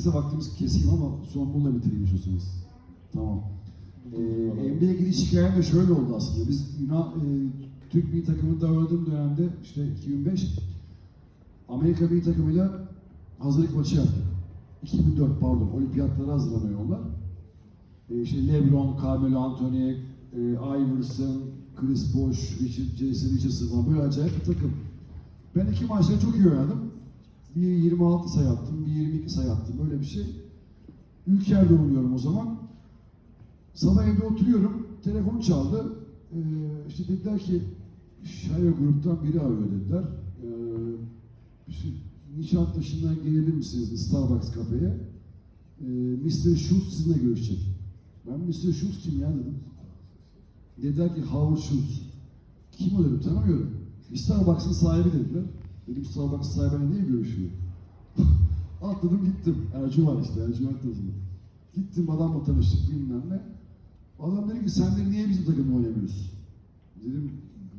Size vaktimiz keseyim ama son bununla bitireyim istiyorsanız. Tamam. Ee, NBA'ye giriş hikayem de şöyle oldu aslında. Biz Yunan, e, Türk bir takımında oynadığım dönemde işte 2005 Amerika bir takımıyla hazırlık maçı yaptık. 2004 pardon olimpiyatlara hazırlanıyor onlar. E, işte LeBron, Carmelo Anthony, e, Iverson, Chris Bosh, Richard, Jason Richardson falan böyle acayip bir takım. Ben iki maçta çok iyi oynadım. Bir 26 sayı attım, bir 22 sayı attım. Böyle bir şey. Ülker'de oynuyorum o zaman. Sabah evde oturuyorum. Telefon çaldı. Ee, işte dediler ki Şaya gruptan biri arıyor dediler. Ee, işte, Nişantaşı'ndan gelebilir misiniz Starbucks kafeye? Ee, Mr. Schultz sizinle görüşecek. Ben Mr. Schultz kim ya dedim. Dediler ki Howard Schultz. Kim o dedim tanımıyorum. Starbucks'ın sahibi dediler. Dedim Starbucks sahibiyle niye görüşüyor? Atladım gittim. Ercüment işte, Ercüment yazılı. Gittim adamla tanıştık bilmem ne. Adam dedi ki sen de niye bizim takımda oynamıyorsun? Dedim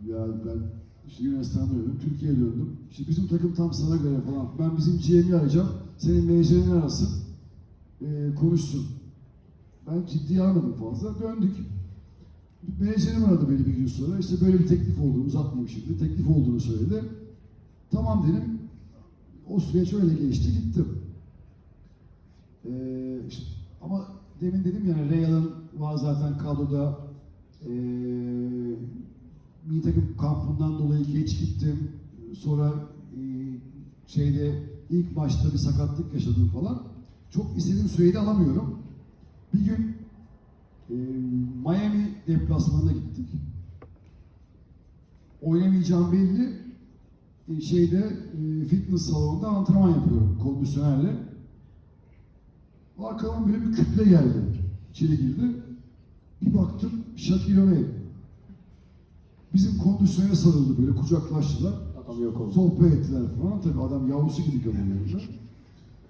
ya ben işte Yunanistan'da oynadım, Türkiye'ye döndüm. İşte bizim takım tam sana göre falan. Ben bizim GM'i arayacağım, senin menajerini arasın, ee, konuşsun. Ben ciddiye almadım fazla, döndük. Menajerim aradı beni bir gün sonra. İşte böyle bir teklif olduğunu, uzatmayayım şimdi, teklif olduğunu söyledi. Tamam dedim. O süreç öyle geçti, gittim. Ee, işte, ama demin dedim yani Real'ın var zaten kadroda. Ee, milli takım kampından dolayı geç gittim. Sonra e, şeyde ilk maçta bir sakatlık yaşadım falan. Çok istediğim süreyi de alamıyorum. Bir gün e, Miami deplasmanına gittik. Oynamayacağım belli. E, şeyde e, fitness salonunda antrenman yapıyorum kondisyonerle. Arkadan böyle bir kütle geldi. İçeri girdi. Bir baktım Shaquille O'Neal. Bizim kondisyona sarıldı böyle kucaklaştılar. Adam yok oldu. Sohbet ettiler falan. Tabii adam yavrusu gibi yanında.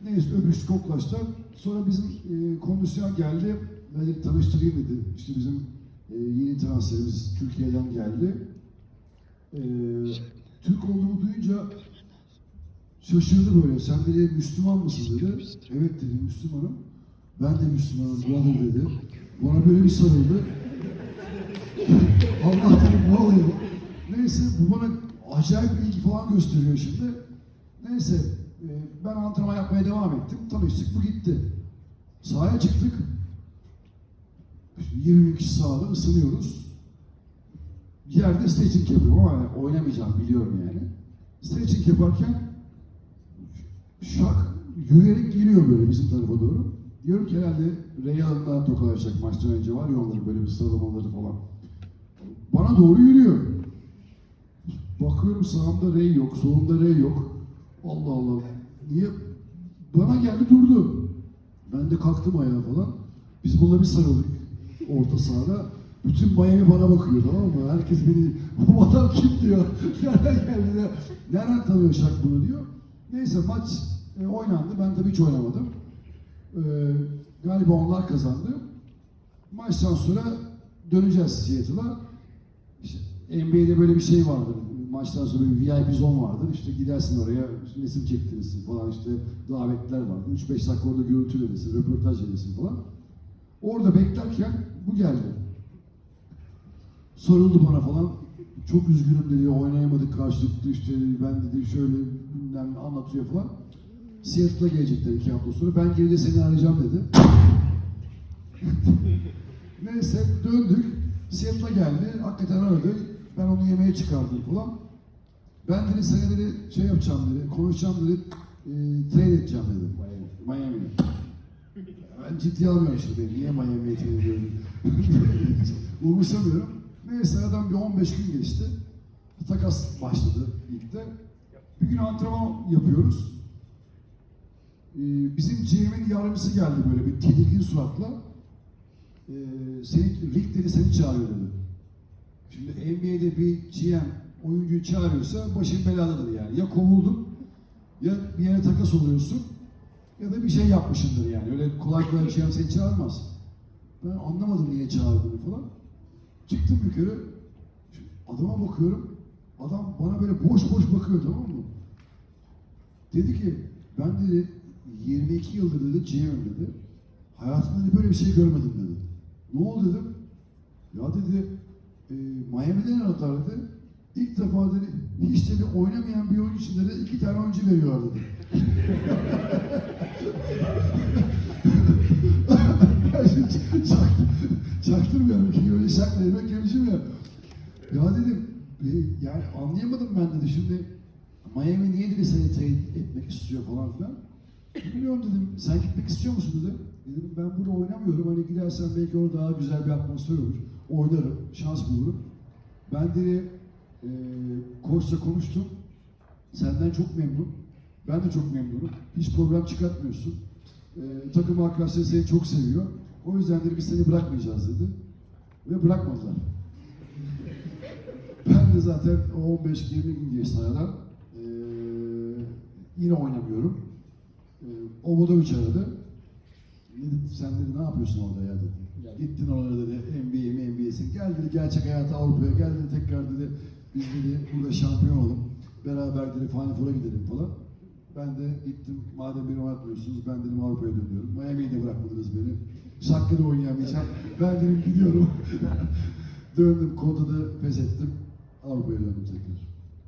Neyse öpüştü koklaştılar. Sonra bizim e, kondisyon geldi. Ben dedi tanıştırayım dedi. İşte bizim e, yeni transferimiz Türkiye'den geldi. E, Türk olduğumu duyunca şaşırdı böyle. Sen dedi Müslüman mısın dedi. Evet dedim Müslümanım. Ben de Müslümanım brother dedi. Bana böyle bir sarıldı. Allah dedim ne oluyor? Neyse bu bana acayip ilgi falan gösteriyor şimdi. Neyse e, ben antrenman yapmaya devam ettim. Tanıştık bu gitti. Sahaya çıktık. İşte 20 kişi sahada ısınıyoruz. Yerde stretching yapıyorum ama oynamayacağım biliyorum yani. Stretching yaparken şak yürüyerek geliyor böyle bizim tarafa doğru. Diyorum ki herhalde Real'dan tokalaşacak maçtan önce var ya onların böyle bir sıralamaları falan. Bana doğru yürüyor. Bakıyorum sağımda rey yok, solumda rey yok. Allah Allah. Niye? Bana geldi durdu. Ben de kalktım ayağa falan. Biz bununla bir sarıldık orta sahada. Bütün Miami bana bakıyor tamam mı? Herkes beni, bu adam kim diyor. Nereden geldi diyor. Nereden tanıyor Şak bunu diyor. Neyse maç e, oynandı. Ben tabii hiç oynamadım. E, galiba onlar kazandı. Maçtan sonra döneceğiz Seattle'a. İşte NBA'de böyle bir şey vardır. Maçtan sonra bir VIP zone vardır. İşte gidersin oraya, resim çektirirsin falan işte davetler vardır. 3-5 dakika orada görüntü röportaj verirsin falan. Orada beklerken bu geldi. Sarıldı bana falan. Çok üzgünüm dedi, oynayamadık karşılıklı işte ben dedi şöyle bilmem anlatıyor falan. Seattle'a gelecekler iki hafta sonra. Ben geride seni arayacağım dedi. Neyse döndük. Seattle'a geldi. Hakikaten aradı. Ben onu yemeğe çıkardım falan. Ben dedi sana dedi şey yapacağım dedi. Konuşacağım dedi. E, trade edeceğim dedi. Miami'ye. Ben ciddiye almıyorum beni. Niye Miami'ye trade ediyorum? Umursamıyorum. Neyse aradan bir 15 gün geçti. Takas başladı ligde. Bir gün antrenman yapıyoruz. Ee, bizim GM'in yardımcısı geldi böyle bir tedirgin suratla. Ee, seni, Rick dedi seni çağırıyor dedi. Şimdi NBA'de bir GM oyuncuyu çağırıyorsa başın beladadır yani. Ya kovuldun ya bir yere takas oluyorsun ya da bir şey yapmışındır yani. Öyle kolay kolay GM seni çağırmaz. Ben anlamadım niye çağırdığını falan. Çıktım yukarı. Adama bakıyorum. Adam bana böyle boş boş bakıyor tamam mı? Dedi ki ben dedi 22 yıldır dedi Cihan dedi. Hayatımda dedi, böyle bir şey görmedim dedi. Ne oldu dedim. Ya dedi e, Miami'den aradılar dedi. İlk defa dedi hiç dedi oynamayan bir oyuncu için dedi iki tane oyuncu veriyorlar dedi. şakla yemek yemişim ya. Ya dedim e, yani anlayamadım ben dedi şimdi Miami niye dedi seni teyit etmek istiyor falan filan. Bilmiyorum dedim sen gitmek istiyor musun dedi. Dedim ben burada oynamıyorum hani gidersen belki orada daha güzel bir atmosfer olur. Oynarım, şans bulurum. Ben dedi e, koçla konuştum. Senden çok memnun. Ben de çok memnunum. Hiç problem çıkartmıyorsun. E, takım arkadaşları seni çok seviyor. O yüzden dedi biz seni bırakmayacağız dedi. Ve bırakmadılar. Ben de zaten o 15-20 gün geçti aradan. Ee, yine oynamıyorum. Ee, Obradoviç aradı. Dedi, sen dedi ne yapıyorsun orada ya dedi. Gittin orada dedi NBA mi NBA'sin. Gel dedi gerçek hayata Avrupa'ya gel dedi tekrar dedi. Biz dedi burada şampiyon olalım. Beraber dedi Final Four'a gidelim falan. Ben de gittim madem beni oynatmıyorsunuz ben dedim Avrupa'ya dönüyorum. Miami'yi de bırakmadınız beni. Şakkı'da oynayamayacağım. Ben dedim gidiyorum. Döndüm Kota'da pes ettim. Avrupa'ya döndüm tekrar.